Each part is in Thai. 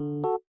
เ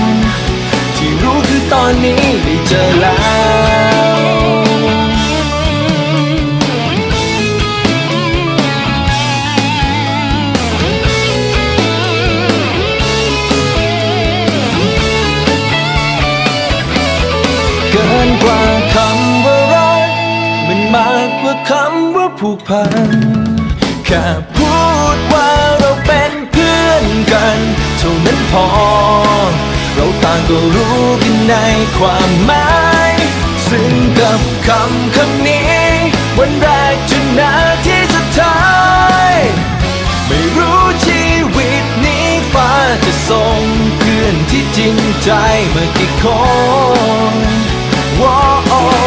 อ ตอนนี้ได้เจอแล้วเกินกว่าคำว่ารักมันมากกว่าคำว่าผูกพัน แค่พูดว่าเราเป็นเพื่อนกัน เท่านั้นพอ เราต่างก็รู้ ในความหมาย ซึ่งกับคำคำนี้ วันแรกจนนาทีสุดท้าย ไม่รู้ชีวิตนี้ฟ้าจะส่งเพื่อนที่จริงใจมากี่คนว้า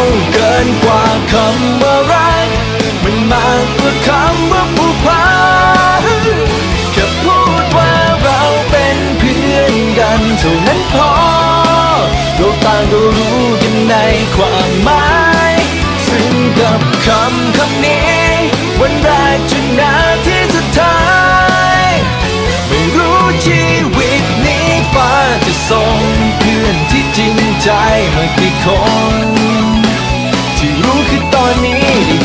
วเกินกว่าคำว่ารักมันมากกว่าคำว่าผูกพันแค่พูดว่าเราเป็นเพื่อนกันเท่านั้นพอ ต่างก็รู้กันในความหมายซึ่งกับคำคำนี้ วันแรกจนนาทีสุดท้าย ไม่รู้ชีวิตนี้ฟ้าจะส่งเพื่อนที่จริงใจมากี่คน ที่รู้คือตอนนี้